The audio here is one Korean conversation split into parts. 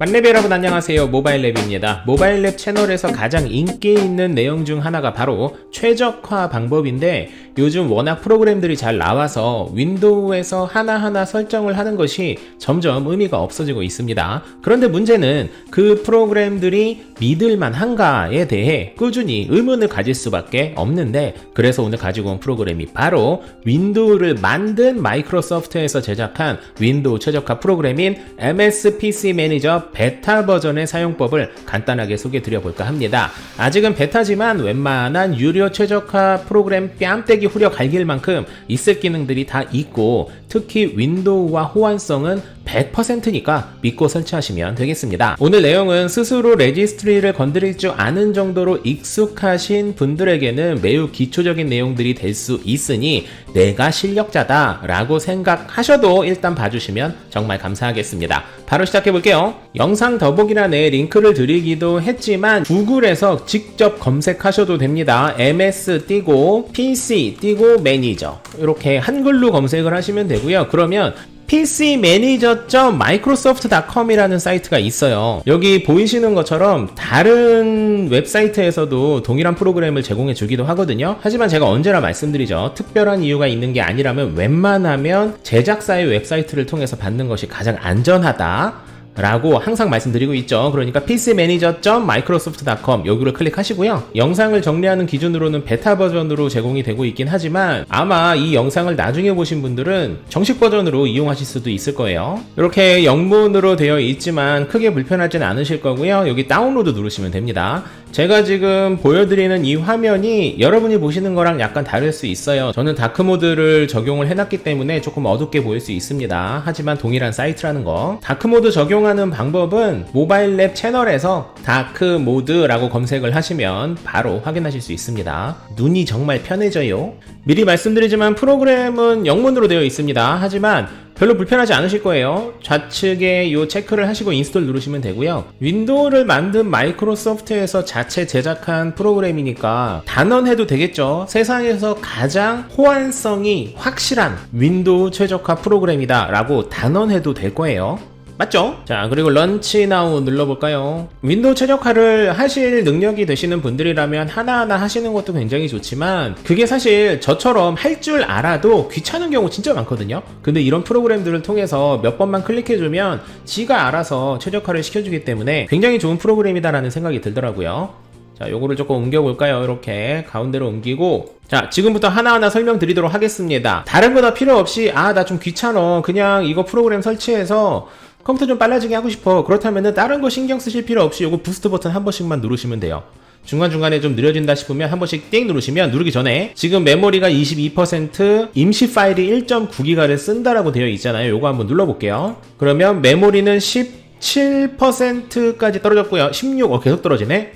만렙 여러분 안녕하세요. 모바일랩입니다. 모바일랩 채널에서 가장 인기 있는 내용 중 하나가 바로 최적화 방법인데 요즘 워낙 프로그램들이 잘 나와서 윈도우에서 하나하나 설정을 하는 것이 점점 의미가 없어지고 있습니다. 그런데 문제는 그 프로그램들이 믿을만 한가에 대해 꾸준히 의문을 가질 수밖에 없는데 그래서 오늘 가지고 온 프로그램이 바로 윈도우를 만든 마이크로소프트에서 제작한 윈도우 최적화 프로그램인 MS PC 매니저 베타 버전의 사용법을 간단하게 소개해 드려 볼까 합니다. 아직은 베타지만 웬만한 유료 최적화 프로그램 뺨때기 후려 갈길 만큼 있을 기능들이 다 있고 특히 윈도우와 호환성은 100%니까 믿고 설치하시면 되겠습니다. 오늘 내용은 스스로 레지스트리를 건드릴 줄 아는 정도로 익숙하신 분들에게는 매우 기초적인 내용들이 될 수 있으니 내가 실력자다 라고 생각하셔도 일단 봐주시면 정말 감사하겠습니다. 바로 시작해 볼게요. 영상 더보기란에 링크를 드리기도 했지만 구글에서 직접 검색하셔도 됩니다. MS 띄고 PC 띄고 매니저 이렇게 한글로 검색을 하시면 되고요. 그러면 pcmanager.microsoft.com이라는 사이트가 있어요. 여기 보이시는 것처럼 다른 웹사이트에서도 동일한 프로그램을 제공해 주기도 하거든요. 하지만 제가 언제나 말씀드리죠. 특별한 이유가 있는 게 아니라면 웬만하면 제작사의 웹사이트를 통해서 받는 것이 가장 안전하다. 라고 항상 말씀드리고 있죠. 그러니까 pcmanager.microsoft.com 여기를 클릭하시고요. 영상을 정리하는 기준으로는 베타 버전으로 제공이 되고 있긴 하지만 아마 이 영상을 나중에 보신 분들은 정식 버전으로 이용하실 수도 있을 거예요. 이렇게 영문으로 되어 있지만 크게 불편하진 않으실 거고요. 여기 다운로드 누르시면 됩니다. 제가 지금 보여드리는 이 화면이 여러분이 보시는 거랑 약간 다를 수 있어요. 저는 다크 모드를 적용을 해놨기 때문에 조금 어둡게 보일 수 있습니다. 하지만 동일한 사이트라는 거. 다크 모드 적용하는 방법은 모바일 랩 채널에서 다크 모드라고 검색을 하시면 바로 확인하실 수 있습니다. 눈이 정말 편해져요. 미리 말씀드리지만 프로그램은 영문으로 되어 있습니다. 하지만 별로 불편하지 않으실 거예요. 좌측에 요 체크를 하시고 인스톨 누르시면 되고요. 윈도우를 만든 마이크로소프트에서 자체 제작한 프로그램이니까 단언해도 되겠죠. 세상에서 가장 호환성이 확실한 윈도우 최적화 프로그램이다 라고 단언해도 될 거예요. 맞죠? 자, 그리고 런치 나우 눌러볼까요? 윈도우 최적화를 하실 능력이 되시는 분들이라면 하나하나 하시는 것도 굉장히 좋지만 그게 사실 저처럼 할 줄 알아도 귀찮은 경우 진짜 많거든요? 근데 이런 프로그램들을 통해서 몇 번만 클릭해주면 지가 알아서 최적화를 시켜주기 때문에 굉장히 좋은 프로그램이다라는 생각이 들더라고요. 자, 요거를 조금 옮겨볼까요? 이렇게 가운데로 옮기고 자, 지금부터 하나하나 설명드리도록 하겠습니다. 다른 거 다 필요 없이 아, 나 좀 귀찮어. 그냥 이거 프로그램 설치해서 컴퓨터 좀 빨라지게 하고 싶어. 그렇다면은 다른 거 신경 쓰실 필요 없이 요거 부스트 버튼 한 번씩만 누르시면 돼요. 중간중간에 좀 느려진다 싶으면 한 번씩 띵 누르시면 누르기 전에 지금 메모리가 22% 임시 파일이 1.9기가를 쓴다라고 되어 있잖아요. 요거 한번 눌러볼게요. 그러면 메모리는 17%까지 떨어졌고요. 16, 어, 계속 떨어지네.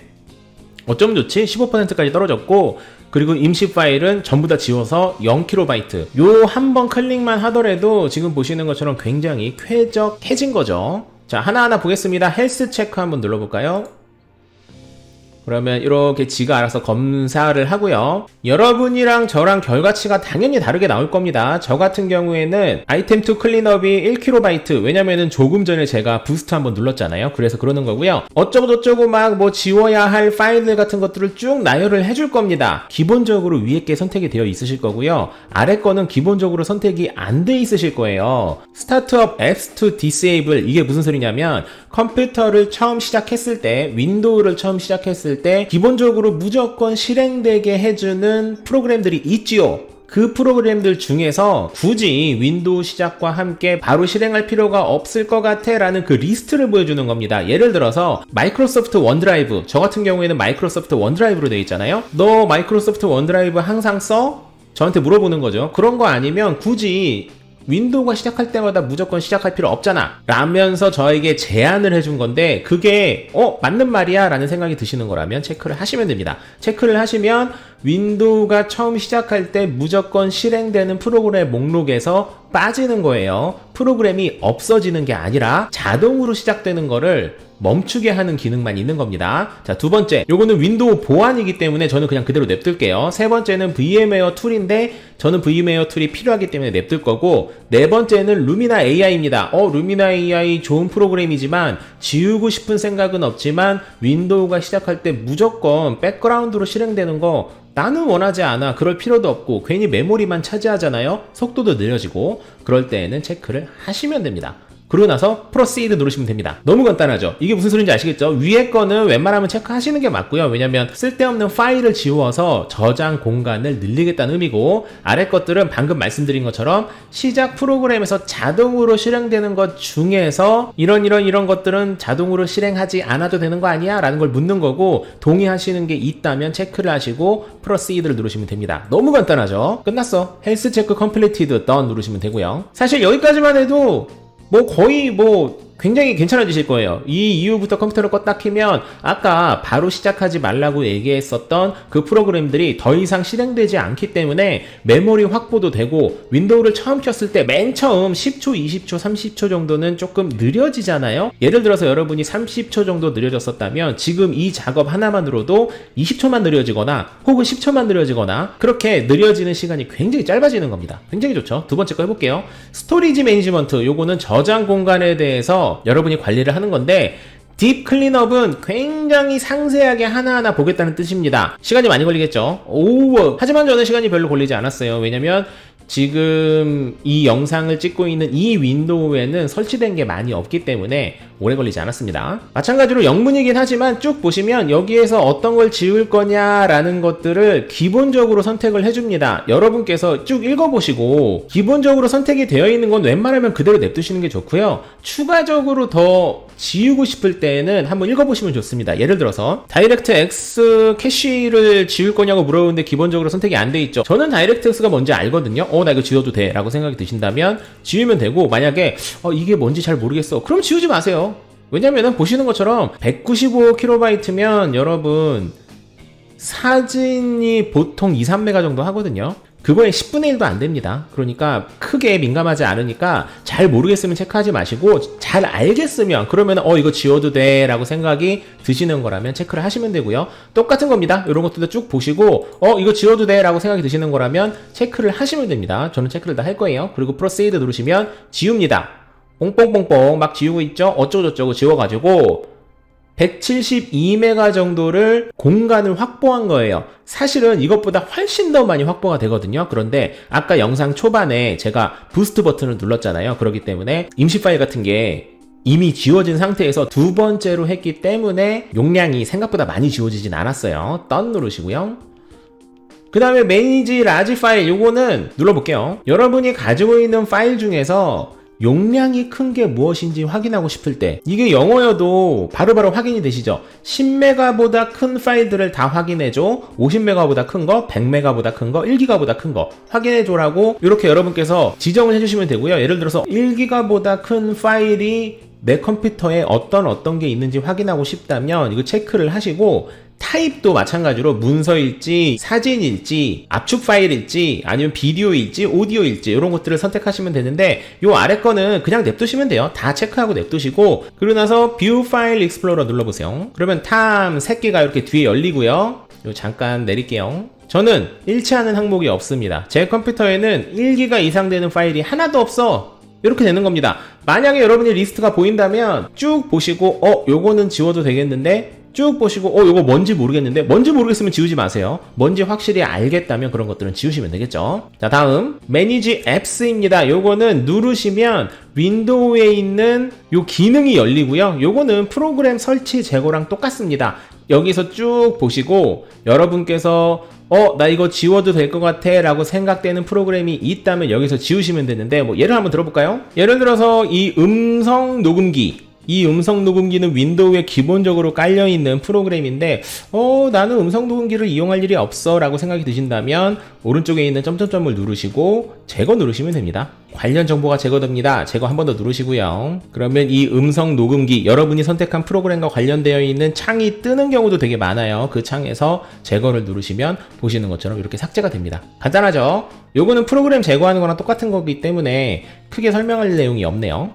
어쩜 좋지? 15%까지 떨어졌고 그리고 임시 파일은 전부 다 지워서 0KB 요 한 번 클릭만 하더라도 지금 보시는 것처럼 굉장히 쾌적해진 거죠. 자 하나하나 보겠습니다. 헬스 체크 한번 눌러볼까요 그러면 이렇게 지가 알아서 검사를 하고요. 여러분이랑 저랑 결과치가 당연히 다르게 나올 겁니다. 저 같은 경우에는 아이템 투 클린업이 1KB 왜냐면은 조금 전에 제가 부스트 한번 눌렀잖아요. 그래서 그러는 거고요. 어쩌고 저쩌고 막 뭐 지워야 할 파일들 같은 것들을 쭉 나열을 해줄 겁니다. 기본적으로 위에 게 선택이 되어 있으실 거고요. 아래 거는 기본적으로 선택이 안 돼 있으실 거예요. 스타트업 앱스 투 디세이블 이게 무슨 소리냐면 컴퓨터를 처음 시작했을 때 윈도우를 처음 시작했을 때 기본적으로 무조건 실행되게 해주는 프로그램들이 있지요. 그 프로그램들 중에서 굳이 윈도우 시작과 함께 바로 실행할 필요가 없을 것 같아 라는 그 리스트를 보여주는 겁니다. 예를 들어서 마이크로소프트 원드라이브 저 같은 경우에는 마이크로소프트 원드라이브로 되어 있잖아요. 너 마이크로소프트 원드라이브 항상 써? 저한테 물어보는 거죠. 그런 거 아니면 굳이 윈도우가 시작할 때마다 무조건 시작할 필요 없잖아. 라면서 저에게 제안을 해준 건데 그게 어 맞는 말이야? 라는 생각이 드시는 거라면 체크를 하시면 됩니다. 체크를 하시면 윈도우가 처음 시작할 때 무조건 실행되는 프로그램 목록에서 빠지는 거예요. 프로그램이 없어지는 게 아니라 자동으로 시작되는 거를 멈추게 하는 기능만 있는 겁니다. 자, 두 번째. 요거는 윈도우 보안이기 때문에 저는 그냥 그대로 냅둘게요. 세 번째는 VMware 툴인데 저는 VMware 툴이 필요하기 때문에 냅둘 거고 네 번째는 루미나 AI입니다. 어, 루미나 AI 좋은 프로그램이지만 지우고 싶은 생각은 없지만 윈도우가 시작할 때 무조건 백그라운드로 실행되는 거 나는 원하지 않아. 그럴 필요도 없고 괜히 메모리만 차지하잖아요. 속도도 느려지고 그럴 때에는 체크를 하시면 됩니다. 그러고 나서 프로시드 누르시면 됩니다. 너무 간단하죠? 이게 무슨 소리인지 아시겠죠? 위에 거는 웬만하면 체크하시는 게 맞고요. 왜냐면 쓸데없는 파일을 지워서 저장 공간을 늘리겠다는 의미고 아래 것들은 방금 말씀드린 것처럼 시작 프로그램에서 자동으로 실행되는 것 중에서 이런 이런 이런 것들은 자동으로 실행하지 않아도 되는 거 아니야? 라는 걸 묻는 거고 동의하시는 게 있다면 체크를 하시고 프로시드를 누르시면 됩니다. 너무 간단하죠? 끝났어. 헬스 체크 컴플리티드 던 누르시면 되고요. 사실 여기까지만 해도 뭐 거의 뭐 굉장히 괜찮아지실 거예요. 이 이후부터 컴퓨터를 껐다 키면 아까 바로 시작하지 말라고 얘기했었던 그 프로그램들이 더 이상 실행되지 않기 때문에 메모리 확보도 되고 윈도우를 처음 켰을 때 맨 처음 10초, 20초, 30초 정도는 조금 느려지잖아요. 예를 들어서 여러분이 30초 정도 느려졌었다면 지금 이 작업 하나만으로도 20초만 느려지거나 혹은 10초만 느려지거나 그렇게 느려지는 시간이 굉장히 짧아지는 겁니다. 굉장히 좋죠. 두 번째 거 해볼게요. 스토리지 매니지먼트 요거는 저장 공간에 대해서 여러분이 관리를 하는 건데 딥 클린업은 굉장히 상세하게 하나하나 보겠다는 뜻입니다. 시간이 많이 걸리겠죠. 오, 하지만 저는 시간이 별로 걸리지 않았어요. 왜냐면 지금 이 영상을 찍고 있는 이 윈도우에는 설치된 게 많이 없기 때문에 오래 걸리지 않았습니다. 마찬가지로 영문이긴 하지만 쭉 보시면 여기에서 어떤 걸 지울 거냐라는 것들을 기본적으로 선택을 해줍니다. 여러분께서 쭉 읽어보시고 기본적으로 선택이 되어 있는 건 웬만하면 그대로 냅두시는 게 좋고요. 추가적으로 더 지우고 싶을 때는 한번 읽어보시면 좋습니다. 예를 들어서 다이렉트 X 캐시를 지울 거냐고 물어보는데 기본적으로 선택이 안 돼 있죠. 저는 다이렉트 X가 뭔지 알거든요. 어, 나 이거 지워도 돼. 라고 생각이 드신다면 지우면 되고 만약에 어, 이게 뭔지 잘 모르겠어. 그럼 지우지 마세요. 왜냐면은 보시는 것처럼 195kB면 여러분 사진이 보통 2, 3메가 정도 하거든요. 그거의 10분의 1도 안 됩니다. 그러니까 크게 민감하지 않으니까 잘 모르겠으면 체크하지 마시고 잘 알겠으면 그러면 어 이거 지워도 돼 라고 생각이 드시는 거라면 체크를 하시면 되고요. 똑같은 겁니다. 이런 것들도 쭉 보시고 어 이거 지워도 돼 라고 생각이 드시는 거라면 체크를 하시면 됩니다. 저는 체크를 다 할 거예요. 그리고 프로세이드 누르시면 지웁니다. 뽕뽕뽕뽕 막 지우고 있죠? 어쩌고저쩌고 지워가지고 172메가 정도를 공간을 확보한 거예요. 사실은 이것보다 훨씬 더 많이 확보가 되거든요. 그런데 아까 영상 초반에 제가 부스트 버튼을 눌렀잖아요. 그렇기 때문에 임시 파일 같은 게 이미 지워진 상태에서 두 번째로 했기 때문에 용량이 생각보다 많이 지워지진 않았어요. 떤 누르시고요. 그 다음에 매니지 라지 파일 요거는 눌러볼게요. 여러분이 가지고 있는 파일 중에서 용량이 큰 게 무엇인지 확인하고 싶을 때 이게 영어여도 바로 바로 확인이 되시죠? 10메가보다 큰 파일들을 다 확인해줘. 50메가보다 큰 거, 100메가보다 큰 거, 1기가보다 큰 거 확인해줘 라고 이렇게 여러분께서 지정을 해주시면 되고요. 예를 들어서 1기가보다 큰 파일이 내 컴퓨터에 어떤 어떤 게 있는지 확인하고 싶다면 이거 체크를 하시고 타입도 마찬가지로 문서일지, 사진일지, 압축 파일일지, 아니면 비디오일지, 오디오일지 이런 것들을 선택하시면 되는데 요 아래 거는 그냥 냅두시면 돼요. 다 체크하고 냅두시고 그러고 나서 뷰 파일 익스플로러 눌러보세요. 그러면 탐 새끼가 이렇게 뒤에 열리고요. 요 잠깐 내릴게요. 저는 일치하는 항목이 없습니다. 제 컴퓨터에는 1기가 이상 되는 파일이 하나도 없어. 이렇게 되는 겁니다. 만약에 여러분이 리스트가 보인다면 쭉 보시고 어 요거는 지워도 되겠는데 쭉 보시고 어 이거 뭔지 모르겠는데 뭔지 모르겠으면 지우지 마세요. 뭔지 확실히 알겠다면 그런 것들은 지우시면 되겠죠? 자 다음. 매니지 앱스입니다. 요거는 누르시면 윈도우에 있는 요 기능이 열리고요. 요거는 프로그램 설치 재고랑 똑같습니다. 여기서 쭉 보시고 여러분께서 어, 나 이거 지워도 될 것 같아 라고 생각되는 프로그램이 있다면 여기서 지우시면 되는데 뭐 예를 한번 들어볼까요? 예를 들어서 이 음성 녹음기 이 음성 녹음기는 윈도우에 기본적으로 깔려있는 프로그램인데, 어, 나는 음성 녹음기를 이용할 일이 없어 라고 생각이 드신다면, 오른쪽에 있는 점점점을 누르시고, 제거 누르시면 됩니다. 관련 정보가 제거됩니다. 제거 한 번 더 누르시고요. 그러면 이 음성 녹음기, 여러분이 선택한 프로그램과 관련되어 있는 창이 뜨는 경우도 되게 많아요. 그 창에서 제거를 누르시면 보시는 것처럼 이렇게 삭제가 됩니다. 간단하죠? 요거는 프로그램 제거하는 거랑 똑같은 거기 때문에 크게 설명할 내용이 없네요.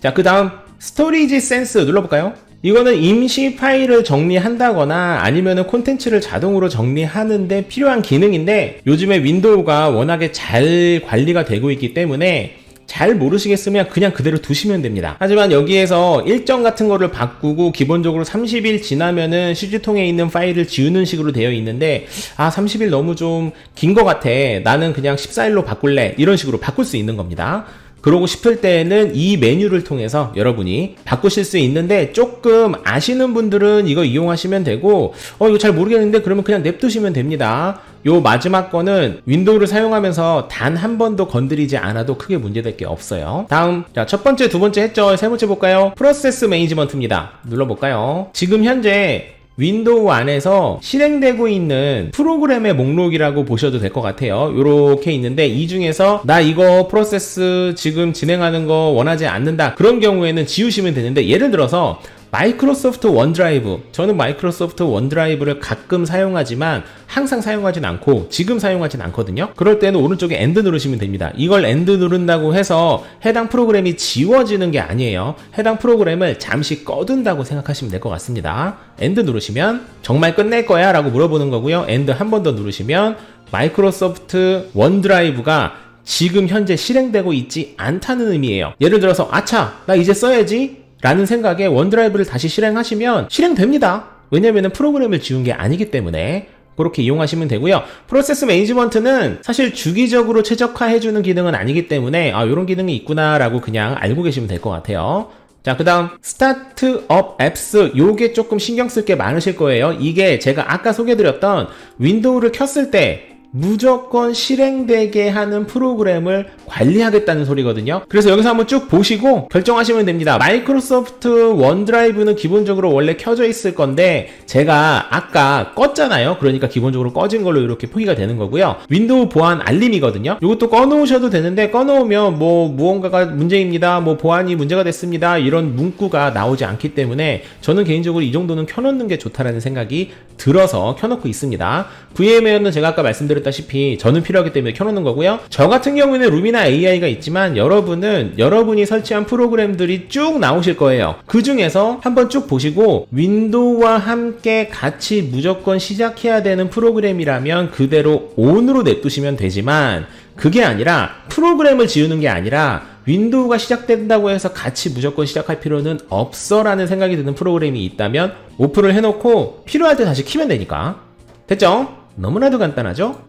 자, 그 다음 스토리지 센스 눌러볼까요? 이거는 임시 파일을 정리한다거나 아니면은 콘텐츠를 자동으로 정리하는데 필요한 기능인데 요즘에 윈도우가 워낙에 잘 관리가 되고 있기 때문에 잘 모르시겠으면 그냥 그대로 두시면 됩니다. 하지만 여기에서 일정 같은 거를 바꾸고 기본적으로 30일 지나면은 CG통에 있는 파일을 지우는 식으로 되어 있는데 아 30일 너무 좀긴거 같아. 나는 그냥 14일로 바꿀래. 이런 식으로 바꿀 수 있는 겁니다. 그러고 싶을 때에는 이 메뉴를 통해서 여러분이 바꾸실 수 있는데 조금 아시는 분들은 이거 이용하시면 되고 어 이거 잘 모르겠는데 그러면 그냥 냅두시면 됩니다. 요 마지막 거는 윈도우를 사용하면서 단 한 번도 건드리지 않아도 크게 문제될 게 없어요. 다음 자첫 번째 두 번째 했죠. 세 번째 볼까요? 프로세스 매니지먼트입니다. 눌러볼까요? 지금 현재 윈도우 안에서 실행되고 있는 프로그램의 목록이라고 보셔도 될 것 같아요. 이렇게 있는데 이 중에서 나 이거 프로세스 지금 진행하는 거 원하지 않는다. 그런 경우에는 지우시면 되는데 예를 들어서 마이크로소프트 원드라이브. 저는 마이크로소프트 원드라이브를 가끔 사용하지만 항상 사용하진 않고 지금 사용하진 않거든요. 그럴 때는 오른쪽에 엔드 누르시면 됩니다. 이걸 엔드 누른다고 해서 해당 프로그램이 지워지는 게 아니에요. 해당 프로그램을 잠시 꺼둔다고 생각하시면 될 것 같습니다. 엔드 누르시면 정말 끝낼 거야 라고 물어보는 거고요. 엔드 한 번 더 누르시면 마이크로소프트 원드라이브가 지금 현재 실행되고 있지 않다는 의미예요. 예를 들어서 아차 나 이제 써야지 라는 생각에 원드라이브를 다시 실행하시면 실행됩니다. 왜냐면은 프로그램을 지운 게 아니기 때문에 그렇게 이용하시면 되고요. 프로세스 매니지먼트는 사실 주기적으로 최적화해주는 기능은 아니기 때문에 아 이런 기능이 있구나라고 그냥 알고 계시면 될 것 같아요. 자, 그 다음, 스타트업 앱스. 요게 조금 신경 쓸 게 많으실 거예요. 이게 제가 아까 소개드렸던 윈도우를 켰을 때 무조건 실행되게 하는 프로그램을 관리하겠다는 소리거든요. 그래서 여기서 한번 쭉 보시고 결정하시면 됩니다. 마이크로소프트 원드라이브는 기본적으로 원래 켜져 있을 건데 제가 아까 껐잖아요. 그러니까 기본적으로 꺼진 걸로 이렇게 표기가 되는 거고요. 윈도우 보안 알림이거든요. 이것도 꺼놓으셔도 되는데 꺼놓으면 뭐 무언가가 문제입니다. 뭐 보안이 문제가 됐습니다. 이런 문구가 나오지 않기 때문에 저는 개인적으로 이 정도는 켜놓는 게 좋다라는 생각이 들어서 켜놓고 있습니다. VMware는 제가 아까 말씀드 렸다시피 저는 필요하기 때문에 켜놓는 거고요. 저 같은 경우에는 루미나 AI가 있지만 여러분은 여러분이 설치한 프로그램들이 쭉 나오실 거예요. 그 중에서 한번 쭉 보시고 윈도우와 함께 같이 무조건 시작해야 되는 프로그램이라면 그대로 ON으로 냅두시면 되지만 그게 아니라 프로그램을 지우는 게 아니라 윈도우가 시작된다고 해서 같이 무조건 시작할 필요는 없어라는 생각이 드는 프로그램이 있다면 오픈을 해놓고 필요할 때 다시 키면 되니까 됐죠? 너무나도 간단하죠?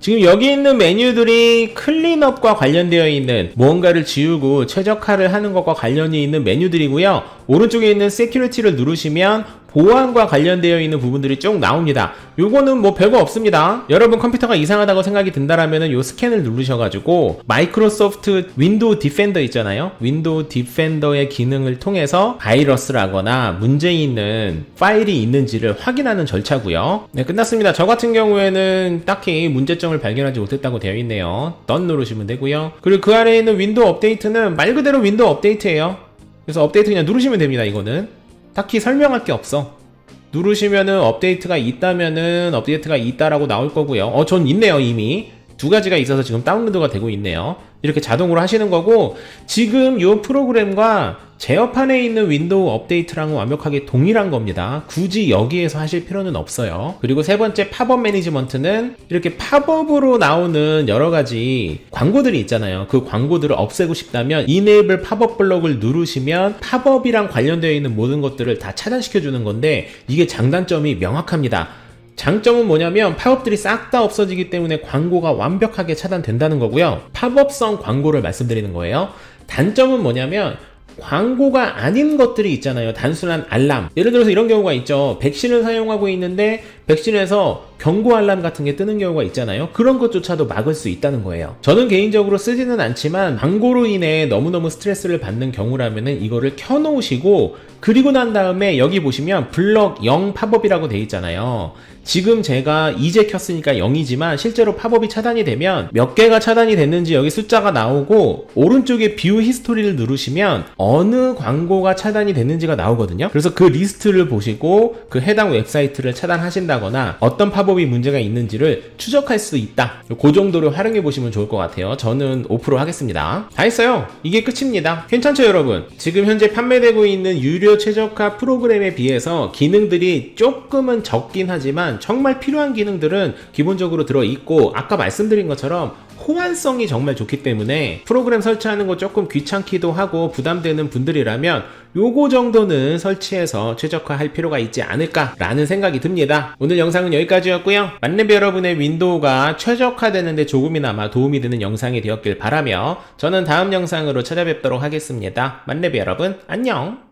지금 여기 있는 메뉴들이 클린업과 관련되어 있는 무언가를 지우고 최적화를 하는 것과 관련이 있는 메뉴들이고요. 오른쪽에 있는 세큐리티를 누르시면 보안과 관련되어 있는 부분들이 쭉 나옵니다. 요거는 뭐 별거 없습니다. 여러분 컴퓨터가 이상하다고 생각이 든다라면은 요 스캔을 누르셔가지고 마이크로소프트 윈도우 디펜더 있잖아요. 윈도우 디펜더의 기능을 통해서 바이러스라거나 문제 있는 파일이 있는지를 확인하는 절차고요. 네, 끝났습니다. 저 같은 경우에는 딱히 문제점을 발견하지 못했다고 되어 있네요. 던 누르시면 되고요. 그리고 그 아래에 있는 윈도우 업데이트는 말 그대로 윈도우 업데이트예요. 그래서 업데이트 그냥 누르시면 됩니다. 이거는. 딱히 설명할 게 없어. 누르시면은 업데이트가 있다면은 업데이트가 있다라고 나올 거고요. 어, 전 있네요, 이미. 두 가지가 있어서 지금 다운로드가 되고 있네요. 이렇게 자동으로 하시는 거고, 지금 이 프로그램과 제어판에 있는 윈도우 업데이트랑은 완벽하게 동일한 겁니다. 굳이 여기에서 하실 필요는 없어요. 그리고 세 번째 팝업 매니지먼트는 이렇게 팝업으로 나오는 여러 가지 광고들이 있잖아요. 그 광고들을 없애고 싶다면 이네이블 팝업 블럭을 누르시면 팝업이랑 관련되어 있는 모든 것들을 다 차단시켜 주는 건데 이게 장단점이 명확합니다. 장점은 뭐냐면 팝업들이 싹 다 없어지기 때문에 광고가 완벽하게 차단된다는 거고요. 팝업성 광고를 말씀드리는 거예요. 단점은 뭐냐면 광고가 아닌 것들이 있잖아요. 단순한 알람. 예를 들어서 이런 경우가 있죠. 백신을 사용하고 있는데 백신에서 경고 알람 같은 게 뜨는 경우가 있잖아요. 그런 것조차도 막을 수 있다는 거예요. 저는 개인적으로 쓰지는 않지만 광고로 인해 너무너무 스트레스를 받는 경우라면은 이거를 켜놓으시고 그리고 난 다음에 여기 보시면 블럭 0 팝업이라고 돼 있잖아요. 지금 제가 이제 켰으니까 0이지만 실제로 팝업이 차단이 되면 몇 개가 차단이 됐는지 여기 숫자가 나오고 오른쪽에 뷰 히스토리를 누르시면 어느 광고가 차단이 됐는지가 나오거든요. 그래서 그 리스트를 보시고 그 해당 웹사이트를 차단하신다거나 어떤 팝업 이 문제가 있는지를 추적할 수 있다. 그 정도로 활용해 보시면 좋을 것 같아요. 저는 5% 하겠습니다. 다 했어요. 이게 끝입니다. 괜찮죠, 여러분? 지금 현재 판매되고 있는 유료 최적화 프로그램에 비해서 기능들이 조금은 적긴 하지만 정말 필요한 기능들은 기본적으로 들어 있고 아까 말씀드린 것처럼 호환성이 정말 좋기 때문에 프로그램 설치하는 거 조금 귀찮기도 하고 부담되는 분들이라면 요거 정도는 설치해서 최적화할 필요가 있지 않을까라는 생각이 듭니다. 오늘 영상은 여기까지였고요. 만렙 여러분의 윈도우가 최적화되는데 조금이나마 도움이 되는 영상이 되었길 바라며 저는 다음 영상으로 찾아뵙도록 하겠습니다. 만렙 여러분 안녕!